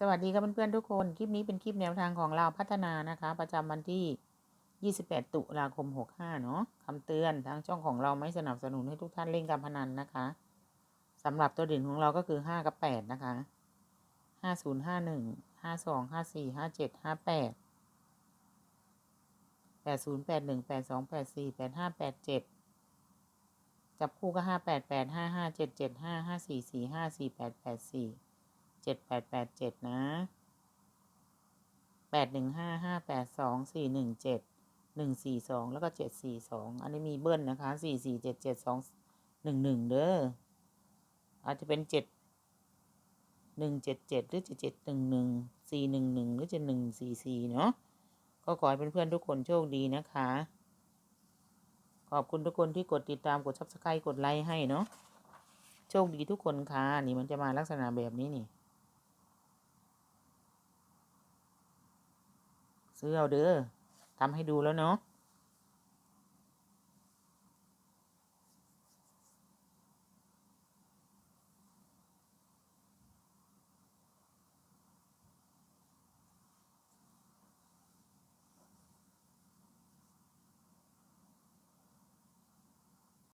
สวัสดีครับเพื่อนๆทุกคน คลิปนี้เป็นคลิปแนวทางของเราพัฒนานะคะ ประจำวันที่ 28 ตุลาคม 65 เนาะคำเตือนทางช่องของเราไม่สนับสนุนให้ทุกท่านเล่นการพนันนะคะสำหรับตัวเด่นของเราก็คือ 5 กับ 8 นะคะ 50 51 52 54 57 58 80 81 82 84 85 87 จับคู่ก็ 58 8 55 77 5 54 45 48 84 เจ็ดแปดแปดเจ็ดนะแปดหนึ่งห้าห้าแปดสองสี่หนึ่งเจ็ดหนึ่งสี่สองแล้วก็เจ็ดสี่สองอันนี้มีเบิ้ลนะคะสี่สี่เจ็ดเจ็ดสองหนึ่งหนึ่งเด้ออาจจะเป็นเจ็ดหนึ่งเจ็ดเจ็ดหรือเจะเจ็ดหนึ่งหนึ่งสี่หนึ่งหนึ่งหรือจะหนึ่งสี่สี่เนาะก็ขอให้เพื่อนๆทุกคนโชคดีนะคะ ขอบคุณทุกคนที่กดติดตามกดซับสไครต์กดไลค์ให้เนาะโชคดีทุกคนค่ะนี่มันจะมาลักษณะแบบนี้นี่ ซื้อเอาเด้อทำให้ดูแล้วเนาะ